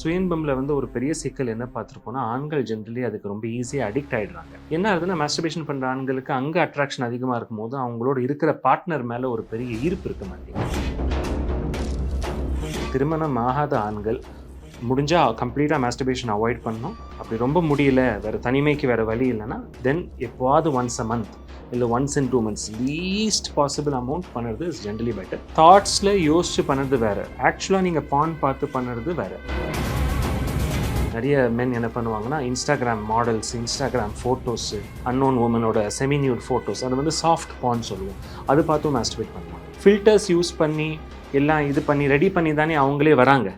சுயன்பம்ல வந்து ஒரு பெரிய சிக்கல் என்ன பார்த்துருப்போம்னா ஆண்கள் ஜென்ரலி அதுக்கு ரொம்ப ஈஸியாக அடிக்ட் ஆயிடுறாங்க. என்ன ஆகுதுன்னா மாஸ்டர்பேஷன் பண்ணுற ஆண்களுக்கு அங்கே அட்ராக்ஷன் அதிகமாக இருக்கும்போது அவங்களோட இருக்கிற பார்ட்னர் மேலே ஒரு பெரிய ஈர்ப்பு இருக்க மாட்டேங்குது திருமணம் ஆகாத ஆண்கள் முடிஞ்சால் கம்ப்ளீட்டாக மாஸ்டர்பேஷன் அவாய்ட் பண்ணணும். அப்படி ரொம்ப முடியல வேறு தனிமைக்கு வேறு வழி இல்லைன்னா தென் எப்போவாது ஒன்ஸ் அ மந்த் இல்லை once in two months least possible amount பண்ணுறது இஸ் ஜென்ரலி பெட்டர் தாட்ஸில் யோசிச்சு பண்ணுறது வேறு. ஆக்சுவலாக நீங்கள் பான் பார்த்து பண்ணுறது வேறு. நிறைய மென் என்ன பண்ணுவாங்கன்னா Instagram models Instagram photos unknown உமனோட செமினியூட் photos அது வந்து சாஃப்ட் பான் சொல்லுவோம். அது பார்த்தும் மாஸ்டிவேட் பண்ணுவாங்க. ஃபில்டர்ஸ் யூஸ் பண்ணி எல்லாம் இது பண்ணி ரெடி பண்ணி தானே அவங்களே வராங்க.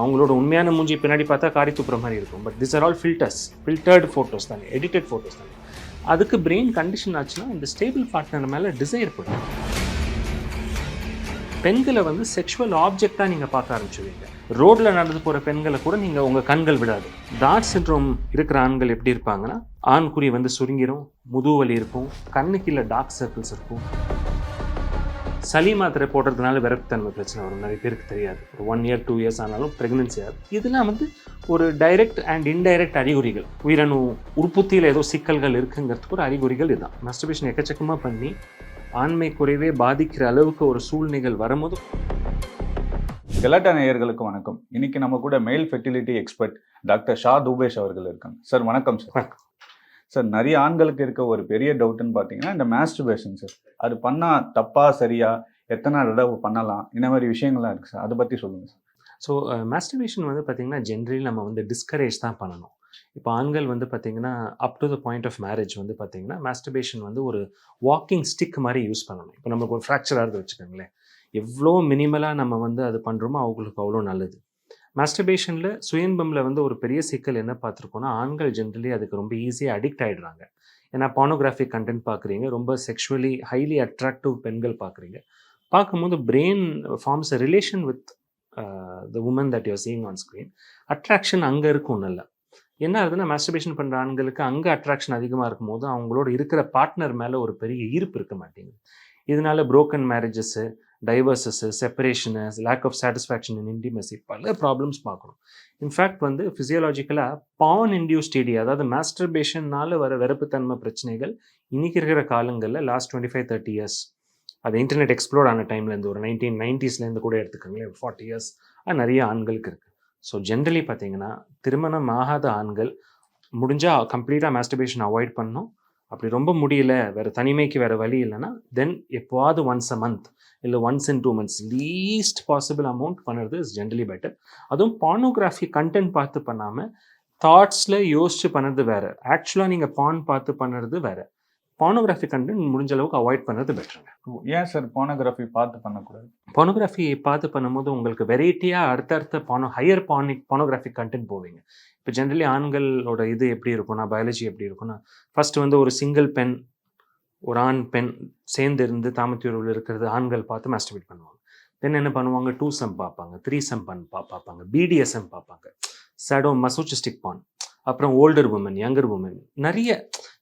அவங்களோட உண்மையான மூஞ்சி பின்னாடி பார்த்தா காரி துப்புற மாதிரி இருக்கும். But this are all filters filtered photos தானே. எடிட்டட் ஃபோட்டோஸ் தானே. அதுக்கு பிரெயின் கண்டிஷன் ஆச்சுன்னா இந்த ஸ்டேபிள் பார்ட்னர் மேலே டிசைர் பண்ணும் பெண்களை வந்து செக்ஷுவல் ஆப்ஜெக்டாக நீங்கள் பார்க்க ஆரம்பிச்சுவீங்க ரோட்டில் நடந்து போகிற பெண்களை கூட நீங்கள் உங்கள் கண்கள் விடாது. டாட் சின்ட்ரோம் இருக்கிற ஆண்கள் எப்படி இருப்பாங்கன்னா ஆண்குறி வந்து சுருங்கிரும் முதுவலி இருக்கும் கண்ணு கீழே டார்க் சர்க்கிள்ஸ் இருக்கும். சளி மாத்திரை போடுறதுனால விரக்தன்மை பிரச்சனை வரும். நிறைய பேருக்கு தெரியாது. ஒரு ஒன் இயர் டூ இயர்ஸ் ஆனாலும் ப்ரெக்னென்சி ஆகும் இதெல்லாம் வந்து ஒரு டைரக்ட் அண்ட் இன்டைரக்ட் அறிகுறிகள். உயிரணு உற்பத்தியில் ஏதோ சிக்கல்கள் இருக்குங்கிறதுக்கு ஒரு அறிகுறிகள் இதுதான். மஸ்டர்பேஷன் எக்கச்சக்கமாக பண்ணி ஆண்மை குறைவே பாதிக்கிற அளவுக்கு ஒரு சூழ்நிலைகள் வரும்போது கெலாட்டா நேயர்களுக்கு வணக்கம். இன்னைக்கு நம்ம கூட male fertility expert doctor Shah Dhupesh அவர்கள் இருக்காங்க. சார் வணக்கம் சார். சார் நிறைய ஆண்களுக்கு இருக்க ஒரு பெரிய டவுட்னு பார்த்தீங்கன்னா இந்த மாஸ்டர்பேஷன் சார். அது பண்ணா தப்பா சரியா? எத்தனை தடவை பண்ணலாம்? இந்த மாதிரி விஷயங்கள்லாம் இருக்கு சார். அதை பத்தி சொல்லுங்க சார். ஸோ மாஸ்டர்பேஷன் வந்து பார்த்திங்கன்னா ஜென்ரலி நம்ம வந்து டிஸ்கரேஜ் தான் பண்ணணும். இப்போ ஆண்கள் வந்து பார்த்திங்கன்னா up to the point of marriage வந்து பார்த்திங்கன்னா மாஸ்டர்பேஷன் வந்து ஒரு வாக்கிங் ஸ்டிக் மாதிரி யூஸ் பண்ணணும். இப்போ நமக்கு ஒரு ஃப்ராக்சர் ஆகுது வச்சுக்கோங்களேன். எவ்வளோ மினிமலாக நம்ம வந்து அது பண்ணுறோமோ அவங்களுக்கு அவ்வளோ நல்லது. மாஸ்டர்பேஷனில் சுயன்பமில் வந்து ஒரு பெரிய சிக்கல் என்ன பார்த்துருக்கோன்னா ஆண்கள் ஜென்ரலி அதுக்கு ரொம்ப ஈஸியாக அடிக்ட் ஆகிடுறாங்க ஏன்னா பானோகிராஃபிக் கண்டென்ட் பார்க்குறீங்க ரொம்ப செக்ஷுவலி ஹைலி அட்ராக்டிவ் பெண்கள் பார்க்குறீங்க. பார்க்கும்போது brain forms a relation with the women that your seeing on screen attraction அங்கே இருக்கும் நல்லா என்ன ஆகுதுன்னா மாஸ்டர்பேஷன் பண்ணுற ஆண்களுக்கு அங்கே அட்ராக்ஷன் அதிகமாக இருக்கும்போது அவங்களோட இருக்கிற பார்ட்னர் மேலே ஒரு பெரிய ஈர்ப்பு இருக்க மாட்டேங்குது. இதனால broken marriages divorces separation lack of satisfaction in intimacy பல ப்ராப்ளம்ஸ் பார்க்கணும். இன்ஃபேக்ட் வந்து ஃபிசியலாஜிக்கலாக பான் இன்டியூஸ்டிடி அதாவது மாஸ்டர்பேஷன்னால் வர வெறுப்புத்தன்மை பிரச்சனைகள் இன்னைக்கு இருக்கிற காலங்களில் last twenty five thirty years அது இன்டர்நெட் எக்ஸ்ப்ளோர் ஆன டைம்லேருந்து ஒரு நைன்டீன் நைன்டிஸ்லேருந்து கூட எடுத்துக்கோங்களேன் ஃபார்ட்டி இயர்ஸ் நிறைய ஆண்களுக்கு இருக்குது ஸோ ஜென்ரலி பார்த்தீங்கன்னா திருமணம் ஆகாத ஆண்கள் முடிஞ்சால் கம்ப்ளீட்டாக மாஸ்டர்பேஷன் அவாய்ட் பண்ணணும். அப்படி ரொம்ப முடியல வேறு தனிமைக்கு வேறு வழி இல்லைன்னா தென் எப்போவாது ஒன்ஸ் அ மந்த் இல்லை once in two months least possible amount பண்ணுறது இஸ் ஜென்ரலி பெட்டர் அதுவும் பானோகிராஃபி கண்டென்ட் பார்த்து பண்ணாமல் தாட்ஸில் யோசிச்சு பண்ணுறது வேறு. ஆக்சுவலாக நீங்கள் பான் பார்த்து பண்ணுறது வேறு. பானோகிராஃபி கண்டென்ட் முடிஞ்ச அளவுக்கு அவாய்ட் பண்ணுறது பெட்டருங்க ஏன் சார் போனோகிராஃபி பார்த்து பண்ணக்கூடாது? பானோகிராஃபி பார்த்து பண்ணும்போது உங்களுக்கு வெரைட்டியாக அடுத்தடுத்த பானோ ஹையர் பானிக் பானோகிராஃபிக் கண்டென்ட் போவீங்க. இப்போ ஜென்ரலி ஆண்களோட இது எப்படி இருக்கும்னா பயாலஜி எப்படி இருக்கும்னா ஃபர்ஸ்ட் வந்து ஒரு சிங்கிள் பெண் ஒரு ஆண் பெண் சேர்ந்து இருந்து தாமத்தியூரில் இருக்கிறது ஆண்கள் பார்த்து மாஸ்டர்பேட் பண்ணுவாங்க. தென் என்ன பண்ணுவாங்க? டூ சம் பார்ப்பாங்க த்ரீ சம் பன் பார்ப்பாங்க பிடிஎஸ்எம் பார்ப்பாங்க. சடோ மசோச்சிஸ்டிக் பான் அப்புறம் ஓல்டர் உமன் யங்கர் உமன் நிறைய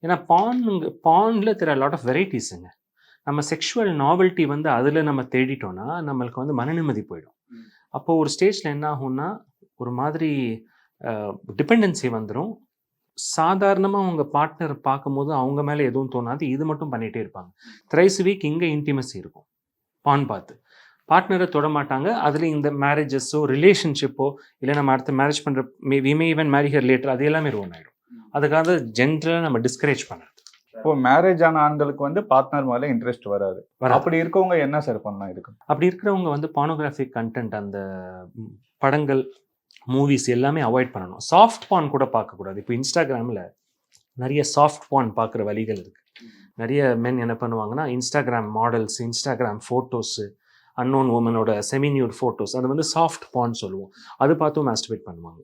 ஏன்னா பானுங்க பானில் தெர் லாட் ஆஃப் வெரைட்டிஸுங்க நம்ம செக்ஷுவல் நாவல்ட்டி வந்து அதில் நம்ம தேடிட்டோம்னா நம்மளுக்கு வந்து மன நிம்மதி போயிடும். ம். அப்போ ஒரு ஸ்டேஜில் என்ன ஆகும்னா ஒரு மாதிரி டிபெண்டன்சி வந்துடும் சாதாரணமாக உங்கள் பார்ட்னர் பார்க்கும்போது அவங்க மேலே எதுவும் தோணாது. இது மட்டும் பண்ணிகிட்டே இருப்பாங்க. த்ரைஸ் வீக் இங்கே இன்டிமசி இருக்கும். பான் பார்த்து. பார்ட்னரை தொட மாட்டாங்க. அதில் இந்த மேரேஜஸோ ரிலேஷன்ஷிப்போ இல்லை நம்ம அடுத்த மேரேஜ் பண்ணுற may we may even marry her later அது எல்லாமே ரோன் ஆகிடும் அதுக்காக ஜென்ரலாக நம்ம டிஸ்கரேஜ் பண்ணுறது. இப்போ மேரேஜ் ஆன ஆண்களுக்கு வந்து பார்ட்னர் மேல இன்ட்ரெஸ்ட் வராது. அப்படி இருக்கவங்க என்ன சார் பண்ணலாம் இதுக்கு? அப்படி இருக்கிறவங்க வந்து பானோகிராஃபிக் கண்டென்ட் அந்த படங்கள் மூவிஸ் எல்லாமே அவாய்ட் பண்ணணும். சாஃப்ட் பான் கூட பார்க்கக்கூடாது. இப்போ இன்ஸ்டாகிராமில் நிறைய சாஃப்ட் பான் பார்க்குற வழிகள் இருக்குது நிறைய மென் என்ன பண்ணுவாங்கன்னா Instagram models Instagram photos unknown உமனோட செமினியூர் photos அது வந்து சாஃப்ட் பான் சொல்லுவோம். அது பார்த்தும் மாஸ்டிவேட் பண்ணுவாங்க.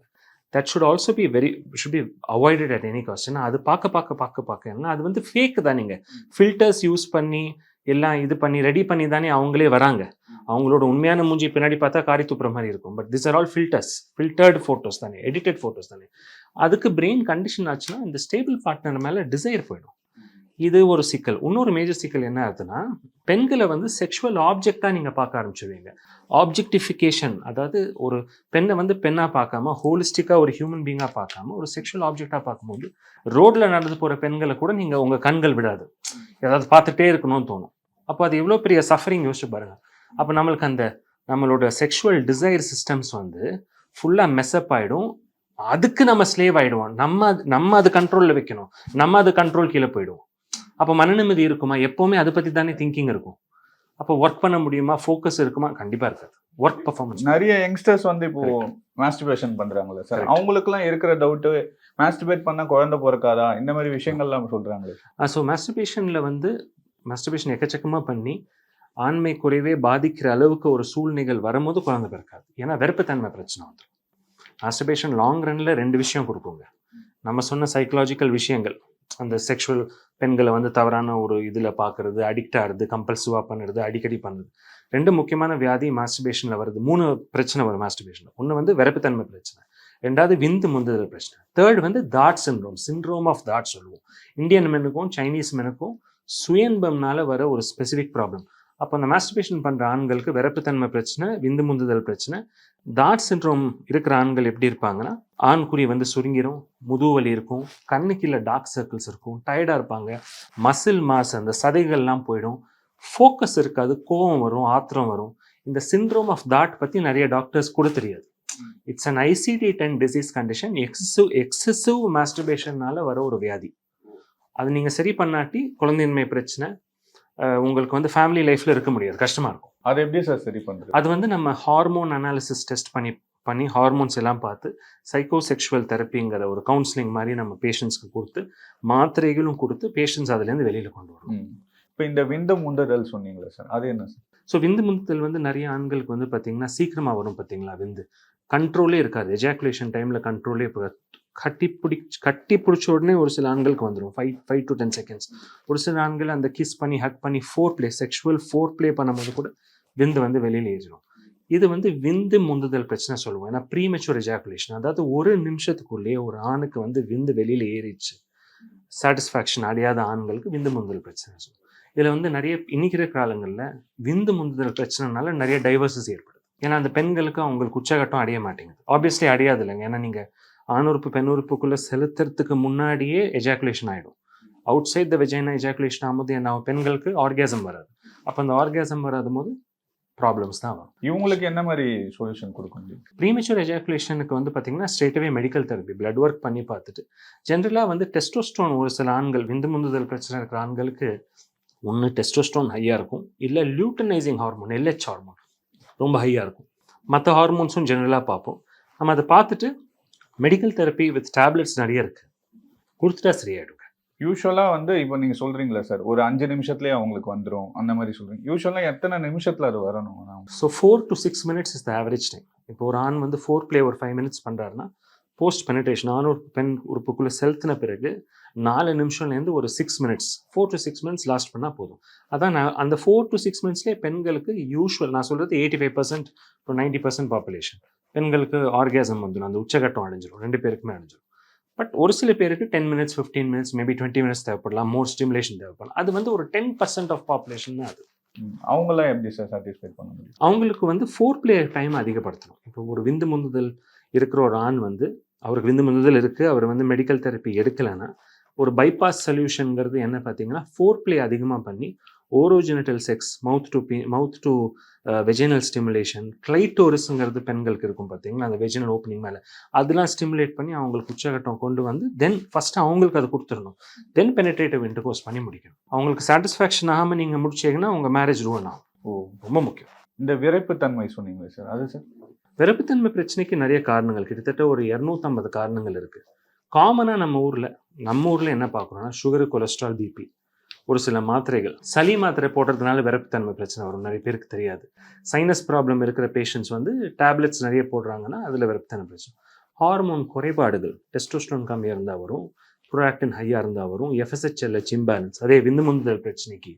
That should also be very should be avoided at any cost ஏன்னா அது பார்க்க பார்க்க பார்க்க பார்க்க என்ன அது வந்து ஃபேக் தான் நீங்கள் ஃபில்டர்ஸ் யூஸ் பண்ணி எல்லாம் இது பண்ணி ரெடி பண்ணி தானே அவங்களே வராங்க. அவங்களோட உண்மையான மூஞ்சி பின்னாடி பார்த்தா காரி துப்புற மாதிரி இருக்கும். But this are all filters filtered photos தானே எடிட்டட் ஃபோட்டோஸ் தானே. அதுக்கு பிரெயின் கண்டிஷன் ஆச்சுன்னா இந்த ஸ்டேபிள் பார்ட்னர் மேலே டிசைர் போயிடும். இது ஒரு சிக்கல். இன்னொரு மேஜர் சிக்கல் என்ன ஆகுதுன்னா பெண்களை வந்து செக்ஷுவல் ஆப்ஜெக்டாக நீங்கள் பார்க்க ஆரம்பிச்சிடுவீங்க ஆப்ஜெக்டிஃபிகேஷன் அதாவது ஒரு பெண்ணை வந்து பெண்ணாக பார்க்காம ஹோலிஸ்டிக்காக ஒரு ஹியூமன் பீங்காக பார்க்காம ஒரு செக்ஷுவல் ஆப்ஜெக்டாக பார்க்கும்போது ரோட்டில் நடந்து போகிற பெண்களை கூட நீங்கள் உங்கள் கண்கள் விடாது. ஏதாவது பார்த்துட்டே இருக்கணும்னு தோணும். அப்போ அது எவ்வளோ பெரிய சஃபரிங் யோசிச்சு பாருங்க. அப்போ நம்மளுக்கு அந்த நம்மளோட செக்ஷுவல் டிசைர் சிஸ்டம்ஸ் வந்து ஃபுல்லாக மெஸ்அப் ஆகிடும் அதுக்கு நம்ம ஸ்லேவ் ஆகிடுவோம் நம்ம அது- நம்ம அது கண்ட்ரோலில் வைக்கணும். நம்ம அது கண்ட்ரோல் கீழே போயிடுவோம். அப்போ மன நிம்மதி இருக்குமா? எப்போவுமே அதை பற்றி தானே திங்கிங் இருக்கும். அப்போ ஒர்க் பண்ண முடியுமா? ஃபோக்கஸ் இருக்குமா? கண்டிப்பாக இருக்காது. ஒர்க் பர்ஃபார்மன்ஸ் நிறைய யங்ஸ்டர்ஸ் வந்து இப்போ மாஸ்டிபேஷன் பண்றாங்களே சார். அவங்களுக்குலாம் இருக்கிற டவுட்டு மாஸ்டிபேட் பண்ணா குழந்தை பிறக்காதா? இந்த மாதிரி விஷயங்கள்லாம் சொல்றாங்களே. ஸோ மாஸ்டர்பேஷனில் வந்து மாஸ்டர்பேஷன் எக்கச்சக்கமாக பண்ணி ஆண்மை குறைவே பாதிக்கிற அளவுக்கு ஒரு சூழ்நிலைகள் வரும்போது குழந்தை பிறக்காது. ஏன்னா வெறுப்புத்தன்மை பிரச்சனை வந்துடும் மாஸ்டர்பேஷன் லாங் ரன்ல ரெண்டு விஷயம் கொடுக்குங்க. நம்ம சொன்ன சைக்கலாஜிக்கல் விஷயங்கள். அந்த செக்ஷுவல் பெண்களை வந்து தவறான ஒரு இதில் பார்க்கறது அடிக்ட் ஆகிறது கம்பல்சிவாக பண்ணுறது அடிக்கடி பண்ணுறது. ரெண்டு முக்கியமான வியாதி மாஸ்டிபேஷனில் வருது. மூணு பிரச்சனை வரும் மாஸ்டிபேஷனில் ஒன்று வந்து விரப்புத்தன்மை பிரச்சனை. ரெண்டாவது விந்து முந்துதல் பிரச்சனை. தேர்ட் வந்து Dhat syndrome syndrome of Dhat சொல்லுவோம். இந்தியன் மெனுக்கும் சைனீஸ் மெனுக்கும் சுயன்பம்னால வர ஒரு ஸ்பெசிஃபிக் ப்ராப்ளம் அப்போ அந்த மாஸ்டிபேஷன் பண்ணுற ஆண்களுக்கு விரப்புத்தன்மை பிரச்சனை விந்து முந்துதல் பிரச்சனை டாட் சிண்ட்ரோம் இருக்கிற ஆண்கள் எப்படி இருப்பாங்கன்னா ஆண்குறி வந்து சுருங்கிரும் முதுவலி இருக்கும் கண்ணு கீழே டார்க் சர்க்கிள்ஸ் இருக்கும் டயர்டாக இருப்பாங்க மசில் மாஸ் அந்த சதைகள்லாம் போயிடும் ஃபோக்கஸ் இருக்காது கோவம் வரும் ஆத்திரம் வரும். இந்த சிண்ட்ரோம் ஆஃப் தாட் பற்றி நிறைய டாக்டர்ஸ் கூட தெரியாது. It's an ICD ten disease condition excessive excessive மாஸ்டர்பேஷன்னால வர ஒரு வியாதி. அது நீங்கள் சரி பண்ணாட்டி குழந்தையின்மை பிரச்சனை உங்களுக்கு வந்து ஃபேமிலி லைஃப்பில் இருக்க முடியாது. கஷ்டமாக இருக்கும். அதை எப்படி சார் சரி பண்றது? அது வந்து நம்ம ஹார்மோன் அனாலிசிஸ் டெஸ்ட் பண்ணி பண்ணி ஹார்மோன்ஸ் எல்லாம் பார்த்து சைக்கோசெக்ஷுவல் தெரப்பிங்கிற ஒரு கவுன்சிலிங் மாதிரி நம்ம பேஷண்ட்ஸ்க்கு கொடுத்து மாத்திரைகளும் கொடுத்து பேஷண்ட்ஸ் அதுலேருந்து வெளியில் கொண்டு வரணும். இப்போ இந்த விந்த முண்டுதல் சொன்னீங்களே சார் அது என்ன சார் ஸோ விந்து முந்தல் வந்து நிறைய ஆண்களுக்கு வந்து பார்த்தீங்கன்னா சீக்கிரமாக வரும் பார்த்தீங்களா விந்து? கண்ட்ரோலே இருக்காது. எஜாக்குலேஷன் டைமில் கண்ட்ரோலே இருக்காது கட்டி பிடி கட்டி பிடிச்ச உடனே ஒரு சில ஆண்களுக்கு வந்துடும் five five to ten seconds ஒரு சில ஆண்கள் அந்த கிஸ் பண்ணி ஹக் பண்ணி foreplay sexual foreplay பண்ணும்போது கூட விந்து வந்து வெளியில் ஏறிடும் இது வந்து விந்து முந்துதல் பிரச்சனை சொல்லுவோம். ஏன்னா ப்ரீமெச்சூர் எஜாக்குலேஷன் அதாவது ஒரு நிமிஷத்துக்குள்ளேயே ஒரு ஆணுக்கு வந்து விந்து வெளியில் ஏறிச்சு சாட்டிஸ்ஃபேக்ஷன் அடையாத ஆண்களுக்கு விந்து முந்துதல் பிரச்சனை சொல்லுவோம். இதில் வந்து நிறைய இன்னைக்கிற காலங்களில் விந்து முந்துதல் பிரச்சனைனால நிறைய டைவர்சஸ் ஏற்படுது. ஏன்னா அந்த பெண்களுக்கு அவங்களுக்கு உச்சகட்டம் அடைய மாட்டேங்குது. ஆப்வியஸ்லி அடையாது இல்லைங்க ஏன்னா நீங்கள் ஆணுறுப்பு பெண்ணுறுப்புக்குள்ளே செலுத்துறதுக்கு முன்னாடியே எஜாக்குலேஷன் ஆகிடும் outside the vagina ejaculation ஆகும்போது என்ன? பெண்களுக்கு ஆர்காசம் வராது. அப்போ அந்த ஆர்காசம் வராத போது ப்ராப்ளம்ஸ் தான் வரும். இவங்களுக்கு என்ன மாதிரி சொல்யூஷன் கொடுக்க முடியும் ப்ரீமெச்சூர் எஜாக்குலேஷனுக்கு வந்து பார்த்தீங்கன்னா ஸ்ட்ரெயிட்டவே மெடிக்கல் தெரப்பி பிளட் ஒர்க் பண்ணி பார்த்துட்டு. ஜென்ரலாக வந்து டெஸ்டோஸ்டோன் ஒரு சில ஆண்கள் விந்து முந்துதல் பிரச்சனை இருக்கிற ஆண்களுக்கு ஒன்று டெஸ்டோஸ்டோன் ஹையாக இருக்கும். இல்லை லியூட்டனைசிங் ஹார்மோன் எல்ஹெச் ஹார்மோன் ரொம்ப ஹையாக இருக்கும். மற்ற ஹார்மோன்ஸும் ஜென்ரலாக பார்ப்போம். நம்ம அதை பார்த்துட்டு மெடிக்கல் தெரப்பி வித் டேப்லெட்ஸ் நிறைய இருக்குது கொடுத்துட்டா சரியாயிடும் யூஸ்வலா வந்து இப்போ நீங்க சொல்றீங்களா சார் ஒரு அஞ்சு நிமிஷத்துலயே அவங்களுக்கு வந்துரும் அந்த மாதிரி சொல்றீங்க. யூஸ்வலா எத்தனை நிமிஷத்துல அது வரணும் so four to six minutes is the average time இப்போ ஒரு ஆண் வந்து ஃபோர் ப்ளே ஒரு ஃபைவ் மினிட்ஸ் பண்ணுறாருன்னா போஸ்ட் பெனிட்ரேஷன் ஆண் ஒரு பெண் உறுப்புக்குள்ளே செலுத்தின பிறகு நாலு நிமிஷம்லேருந்து ஒரு six minutes four to six minutes last பண்ணால் போதும். அதான் நான் அந்த ஃபோர் டு சிக்ஸ் மினிட்ஸ்லேயே பெண்களுக்கு யூஸ்வல் நான் சொல்கிறது eighty five percent to ninety percent population பெண்களுக்கு ஆர்காசம் வந்துடும் அந்த உச்சகட்டம் அடைஞ்சிரும். ரெண்டு பேருக்குமே அடைஞ்சிரும். பட் ஒரு சில பேருக்கு ten minutes fifteen minutes maybe twenty minutes தேவைப்படலாம். மோர் ஸ்டிமுலேஷன் தேவைப்படலாம். அது வந்து ஒரு டென் பர்சன்ட் ஆஃப் பாப்புலேஷன் தான் அது. அவங்களாம் எப்படி சார் சாட்டிஸ்ஃபை பண்ண முடியும்? அவங்களுக்கு வந்து ஃபோர் பிளே டைம் அதிகப்படுத்தணும். இப்போ ஒரு விந்து முந்துதல் இருக்கிற ஒரு ஆண் வந்து அவருக்கு விந்து முந்துதல் இருக்குது அவர் வந்து மெடிக்கல் தெரப்பி எடுக்கலைன்னா ஒரு பைபாஸ் சொல்யூஷனுங்கிறது என்ன பார்த்தீங்கன்னா ஃபோர் பிளே அதிகமாக பண்ணி orogenital sex mouth to P mouth to vaginal stimulation கிளைட்டோரிஸுங்கிறது பெண்களுக்கு இருக்கும் பார்த்தீங்களா அந்த வெஜினல் ஓப்பனிங் மேலே. அதெல்லாம் ஸ்டிமுலேட் பண்ணி அவங்களுக்கு உச்சகட்டம் கொண்டு வந்து தென் ஃபஸ்ட்டு அவங்களுக்கு அதை கொடுத்துடணும். தென் பெனிட்ரேட்டிவ் இன்டர்கோர்ஸ் பண்ணி முடிக்கணும். அவங்களுக்கு சாட்டிஸ்ஃபேக்ஷன் ஆகாமல் நீங்கள் முடிச்சீங்கன்னா உங்கள் மேரேஜ் ரூவன் ஆகும். ஓ. ரொம்ப முக்கியம். இந்த விரைப்புத்தன்மை சொன்னீங்களே சார் அது சார்? விரப்புத்தன்மை பிரச்சனைக்கு நிறைய காரணங்கள். கிட்டத்தட்ட ஒரு இரநூத்தம்பது காரணங்கள் இருக்குது காமனாக நம்ம ஊரில் நம்ம ஊரில் என்ன பார்க்குறோம்னா சுகரு கொலஸ்ட்ரால் பிபி ஒரு சில மாத்திரைகள். சளி மாத்திரை போடுறதுனால விரப்புத்தன்மை பிரச்சனை வரும். நிறைய பேருக்கு தெரியாது. சைனஸ் ப்ராப்ளம் இருக்கிற பேஷண்ட்ஸ் வந்து டேப்லெட்ஸ் நிறைய போடுறாங்கன்னா அதில் விரப்புத்தன்மை பிரச்சனை. ஹார்மோன் குறைபாடுகள் டெஸ்டோஸ்டோன் கம்மியாக இருந்தால் வரும். ப்ரோஆக்டின் ஹையாக இருந்தால் வரும். எஃப்எஸ்ஹெச்எல்ல இம்பேலன்ஸ் அதே விந்து முந்துதல் பிரச்சனைக்கு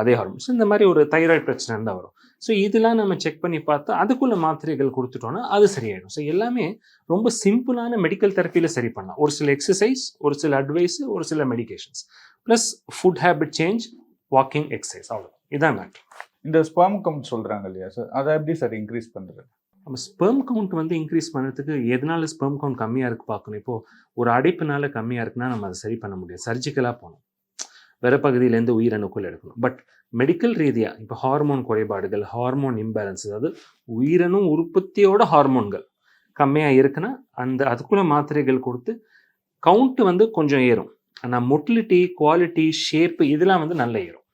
அதே ஹார்மோன்ஸ் இந்த மாதிரி ஒரு தைராய்டு பிரச்சனை இருந்தால் வரும். ஸோ இதெல்லாம் நம்ம செக் பண்ணி பார்த்தா அதுக்குள்ள மாத்திரைகள் கொடுத்துட்டோம்னா அது சரியாயிடும். ஸோ எல்லாமே ரொம்ப சிம்பிளான மெடிக்கல் தெரப்பியில் சரி பண்ணலாம். ஒரு சில எக்ஸசைஸ் ஒரு சில அட்வைஸ் ஒரு சில medications plus food habit change walking exercise அவ்வளோ இதான் மேட்ரு இந்த ஸ்பெர்ம் கவுண்ட் சொல்றாங்க இல்லையா சார் அதை எப்படி சார் இன்க்ரீஸ் பண்றது? நம்ம ஸ்பெர்ம் கவுண்ட் வந்து இன்க்ரீஸ் பண்ணுறதுக்கு எதனால ஸ்பெர்ம் கவுண்ட் கம்மியாக இருக்கு பார்க்கணும். இப்போது ஒரு அடைப்புனால கம்மியாக இருக்குன்னா நம்ம அதை சரி பண்ண முடியும் சர்ஜிக்கலாக போகணும். வேற பகுதியிலேருந்து உயிரணுக்கள் எடுக்கணும். பட் மெடிக்கல் ரீதியாக இப்போ ஹார்மோன் குறைபாடுகள் ஹார்மோன் இம்பேலன்ஸ் அதாவது உயிரணு உற்பத்தியோட ஹார்மோன்கள் கம்மியாக இருக்குன்னா அந்த அதுக்குள்ள மாத்திரைகள் கொடுத்து கவுண்ட் வந்து கொஞ்சம் ஏறும். ஆனால் மொட்டிலிட்டி குவாலிட்டி ஷேப்பு இதெல்லாம் வந்து நல்லா ஏறும்.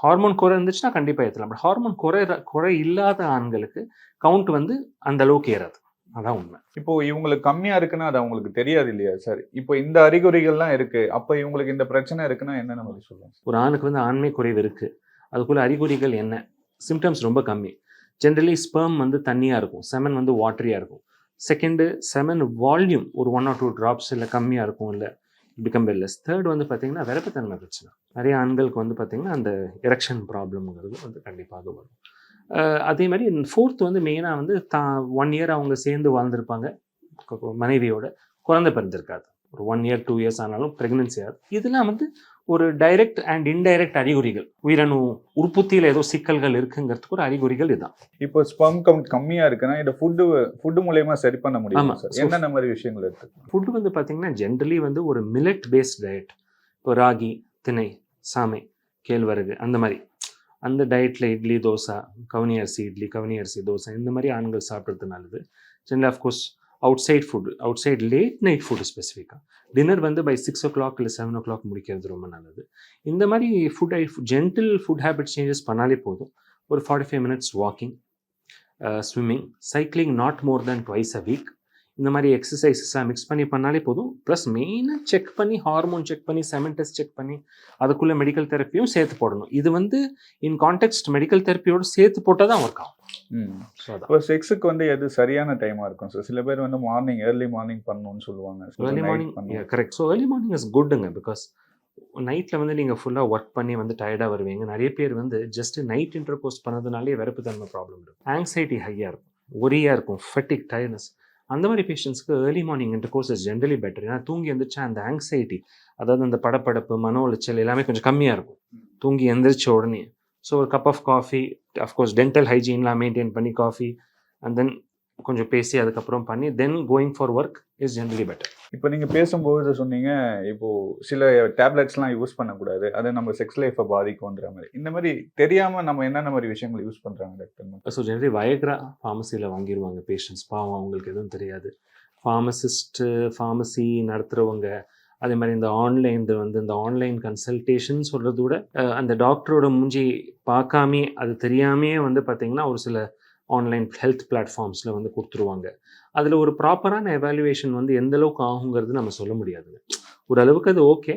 ஹார்மோன் குறை இருந்துச்சுன்னா கண்டிப்பாக ஏற்றலாம் பட் ஹார்மோன் குறை குறை இல்லாத ஆண்களுக்கு கவுண்ட் வந்து அந்த அளவுக்கு ஏறாது. அதான் உண்மை. இப்போ இவங்களுக்கு கம்மியா இருக்குன்னா அது அவங்களுக்கு தெரியாது இல்லையா? சார். இப்போ இந்த அறிகுறிகள்லாம் இருக்கு. அப்ப இவங்களுக்கு இந்த பிரச்சனை இருக்குன்னா என்ன நம்ம சொல்லுவோம்? ஒரு ஆணுக்கு வந்து ஆண்மை குறைவு இருக்குது அதுக்குள்ள அறிகுறிகள் என்ன? சிம்டம்ஸ் ரொம்ப கம்மி. ஜென்ரலி ஸ்பெர்ம் வந்து தண்ணியாக இருக்கும். செமன் வந்து வாட்டரியாக இருக்கும். செகண்டு செமன் வால்யூம் ஒரு ஒன் ஆர் டூ ட்ராப்ஸ் இல்லை கம்மியாக இருக்கும் இல்லை. பிகம் வெல்லஸ் தேர்ட் வந்து பார்த்திங்கன்னா விரப்பத்தன்மை பிரச்சனை. நிறைய ஆண்களுக்கு வந்து பார்த்திங்கன்னா அந்த எரக்ஷன் ப்ராப்ளம்ங்கிறது வந்து கண்டிப்பாக வரும். அதே மாதிரி ஃபோர்த் வந்து மெயினாக வந்து தான் ஒன் இயர் அவங்க சேர்ந்து வாழ்ந்திருப்பாங்க. மனைவியோட குழந்தை பிறந்திருக்காது. ஒரு ஒன் இயர் டூ இயர்ஸ் ஆனாலும் ப்ரெக்னென்சி ஆகுது. இதெல்லாம் வந்து ஒரு டைரக்ட் அண்ட் இன்டைரக்ட் அறிகுறிகள். உயிரணு உற்பத்தியில் ஏதோ சிக்கல்கள் இருக்குங்கிறதுக்கு ஒரு அறிகுறிகள் இதுதான். இப்போ ஸ்பெர்ம் கவுண்ட் கம்மியா இருக்குன்னா இதை ஃபுட்டு ஃபுட்டு மூலியமா சரி பண்ண முடியுமா. சார் என்னென்ன மாதிரி விஷயங்கள் இருக்கு? ஃபுட் வந்து பார்த்தீங்கன்னா ஜென்ரலி வந்து ஒரு மில்லட் பேஸ்ட் டயட் இப்போ ராகி திணை சாமை கேழ்வரகு அந்த மாதிரி. அந்த டயட்டில் இட்லி தோசை கவுனி அரிசி இட்லி கவுனி அரிசி தோசை இந்த மாதிரி ஆண்கள் சாப்பிட்றது நல்லது general of course outside food outside late night food ஸ்பெசிஃபிக்காக டின்னர் வந்து பை சிக்ஸ் ஓ கிளாக் இல்லை செவன் ஓ கிளாக் முடிக்கிறது ரொம்ப நல்லது. இந்த மாதிரி food gentle food habit changes பண்ணாலே போதும். ஒரு forty five minutes walking swimming cycling not more than twice a week இந்த மாதிரி எக்ஸசைசஸ்லாம் மிக்ஸ் பண்ணி பண்ணாலே போதும். ப்ளஸ் மெயினாக செக் பண்ணி ஹார்மோன் செக் பண்ணி செமன் டெஸ்ட் செக் பண்ணி அதுக்குள்ளே மெடிக்கல் தெரப்பியும் சேர்த்து போடணும். இது வந்து இன் கான்டெக்ட் மெடிக்கல் தெரப்பியோடு சேர்த்து போட்டால் தான் ஒர்க் ஆகும். இப்போ செக்ஸுக்கு வந்து எது சரியான டைமா இருக்கும்? சார் சில பேர் வந்து மார்னிங் ஏர்லி மார்னிங் பண்ணணும்னு சொல்லுவாங்க. சில early morning. Correct so early morning is குட்டுங்க because நைட்டில் வந்து நீங்கள் ஃபுல்லாக ஒர்க் பண்ணி வந்து டயர்டாக வருவீங்க. நிறைய பேர் வந்து ஜஸ்ட் நைட் இன்டர்போஸ் பண்ணதுனாலே வெறுப்பு தன்மை ப்ராப்ளம் இருக்கும் ஆங்ஸைட்டி ஹையாக இருக்கும். ஒரியாக இருக்கும். ஃபெட்டிக் டயர்னஸ் அந்த மாதிரி பேஷண்ட்ஸ்க்கு early morning intercourse is generally better ஏன்னா தூங்கி எந்திரிச்சா அந்த ஆங்ஸைட்டி அதாவது அந்த படப்படப்பு மன உளைச்சல் எல்லாமே கொஞ்சம் கம்மியாக இருக்கும். தூங்கி எந்திரிச்ச உடனே. ஸோ ஒரு cup of coffee of course dental ஹைஜீன்லாம் maintain பண்ணி காஃபி அண்ட் தென் கொஞ்சம் பேசி அதுக்கப்புறம் பண்ணி then going for work is generally better இப்போ நீங்க பேசும்போது சொன்னீங்க இப்போ சில டேப்லெட்ஸ்லாம் யூஸ் பண்ணக்கூடாது. அது நம்ம செக்ஸ் லைஃப்பை பாதிக்கும்ன்ற மாதிரி. இந்த மாதிரி தெரியாம நம்ம என்னென்ன மாதிரி விஷயங்கள் யூஸ் பண்றாங்க டாக்டர் ஸோ ஜெனரலி வயக்ரா ஃபார்மசியில் வாங்கிடுவாங்க பேஷண்ட்ஸ் பாவம் அவங்களுக்கு எதுவும் தெரியாது. ஃபார்மசிஸ்ட்டு ஃபார்மசி நடத்துகிறவங்க அதே மாதிரி இந்த ஆன்லைன் வந்து இந்த ஆன்லைன் கன்சல்டேஷன் சொல்கிறத அஹ், அந்த டாக்டரோட மூஞ்சி பார்க்காமே அது தெரியாமையே வந்து பார்த்திங்கன்னா ஒரு சில ஆன்லைன் ஹெல்த் பிளாட்ஃபார்ம்ஸில் வந்து கொடுத்துருவாங்க. அதில் ஒரு ப்ராப்பரான எவாலுவேஷன் வந்து எந்த அளவுக்கு ஆகுங்கிறது நம்ம சொல்ல முடியாதுங்க. ஓரளவுக்கு அது ஓகே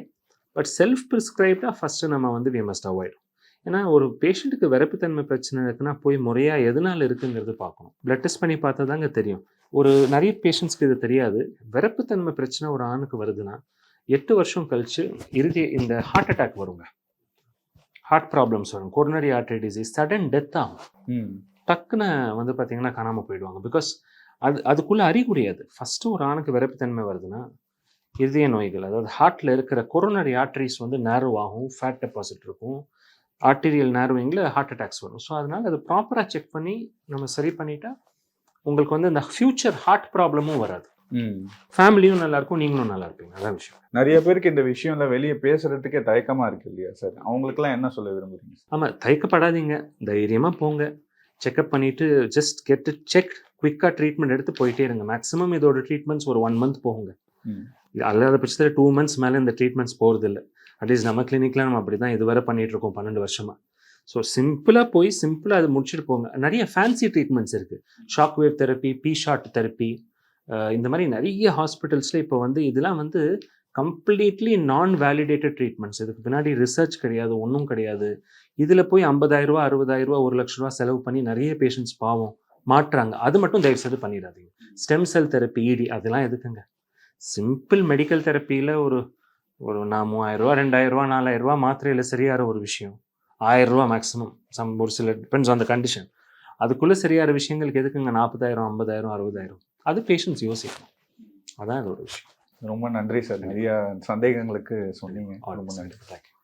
பட் செல்ஃப் ப்ரிஸ்கிரைப்டாக ஃபஸ்ட்டு நம்ம வந்து வி மஸ்ட் அவாய்டும் ஏன்னா ஒரு பேஷண்ட்டுக்கு விரப்புத்தன்மை பிரச்சனை இருக்குன்னா போய் முறையாக எதனால் இருக்குங்கிறது பார்க்கணும். பிளட் டெஸ்ட் பண்ணி பார்த்தா தாங்க தெரியும். ஒரு நிறைய பேஷண்ட்ஸ்க்கு இது தெரியாது. விரப்புத்தன்மை பிரச்சனை ஒரு ஆணுக்கு வருதுன்னா எட்டு வருஷம் கழிச்சு இறுதி இந்த ஹார்ட் அட்டாக் வருங்க. ஹார்ட் ப்ராப்ளம்ஸ் வரும். Coronary artery disease sudden death ஆகும். டக்குன்னு வந்து பார்த்தீங்கன்னா காணாமல் போயிடுவாங்க. பிகாஸ் அது அதுக்குள்ளே அறிகுறி அது. ஃபஸ்ட்டு ஒரு ஆணுக்கு விரப்புத்தன்மை வருதுன்னா இதய நோய்கள் அதாவது ஹார்ட்டில் இருக்கிற கொரோனரி ஆர்டரிஸ் வந்து நேர்வ் ஆகும் ஃபேட் டெபாசிட் இருக்கும். ஆர்டீரியல் நேர்விங்கில் ஹார்ட் அட்டாக்ஸ் வரும். ஸோ அதனால் அது ப்ராப்பராக செக் பண்ணி நம்ம சரி பண்ணிட்டா உங்களுக்கு வந்து இந்த ஃப்யூச்சர் ஹார்ட் ப்ராப்ளமும் வராது. ம். ஃபேமிலியும் நல்லா இருக்கும் நீங்களும் நல்லா இருப்பீங்க. அதான் விஷயம். நிறைய பேருக்கு இந்த விஷயம்ல வெளியே பேசுறதுக்கே தயக்கமா இருக்கு இல்லையா சார்? அவங்களுக்குலாம் என்ன சொல்ல விரும்புறீங்க ஆமாம் தயக்கப்படாதீங்க. தைரியமாக போங்க. செக்அப் பண்ணிவிட்டு ஜஸ்ட் கெட்டு செக் குயிக்காக ட்ரீட்மெண்ட் எடுத்து போயிட்டே இருங்க. மேக்ஸிமம் இதோட ட்ரீட்மெண்ட்ஸ் ஒரு ஒன் மந்த் போகுங்க. அல்லாத பட்சத்தில் டூ மந்த்ஸ் மேலே இந்த ட்ரீட்மெண்ட்ஸ் போகிறது இல்லை அட்லீஸ்ட் நம்ம கிளினிக்கில் நம்ம அப்படி தான் இதுவரை பண்ணிட்டு இருக்கோம் பன்னெண்டு வருஷமாக ஸோ சிம்பிளாக போய் சிம்பிளாக அதை முடிச்சுட்டு போங்க. நிறைய ஃபேன்சி ட்ரீட்மெண்ட்ஸ் இருக்குது shock wave therapy P shot therapy இந்த மாதிரி நிறைய ஹாஸ்பிட்டல்ஸில் இப்போ வந்து இதெல்லாம் வந்து கம்ப்ளீட்லி நான் வேலிடேட்டட் ட்ரீட்மெண்ட்ஸ் இதுக்கு பின்னாடி ரிசர்ச் கிடையாது ஒன்றும் கிடையாது. இதில் போய் ஐம்பதாயிரரூவா அறுபதாயிரரூவா ஒரு லட்ச ரூபா செலவு பண்ணி நிறைய பேஷண்ட்ஸ் பாவம் மாற்றுறாங்க அது மட்டும் தயவு செய்து பண்ணிடாதீங்க ஸ்டெம் செல் தெரப்பி இடி அதெல்லாம் எதுக்குங்க? சிம்பிள் மெடிக்கல் தெரப்பியில் ஒரு ஒரு நான் மூவாயிரரூவா ரெண்டாயிரரூவா நாலாயிரரூவா மாத்திரையில் சரியாகிற ஒரு விஷயம். ஆயிரரூவா மேக்ஸிமம் சம் ஒரு சில டிபெண்ட்ஸ் ஆன் த கண்டிஷன் அதுக்குள்ளே சரியாகிற விஷயங்களுக்கு எதுக்குங்க? நாற்பதாயிரம் ஐம்பதாயிரம் அறுபதாயிரம். அது பேஷண்ட்ஸ் யோசிக்கணும். அதான் ஒரு விஷயம். ரொம்ப நன்றி சார். நிறைய சந்தேகங்களுக்கு சொன்னீங்க. ரொம்ப நன்றி. தேங்க்யூ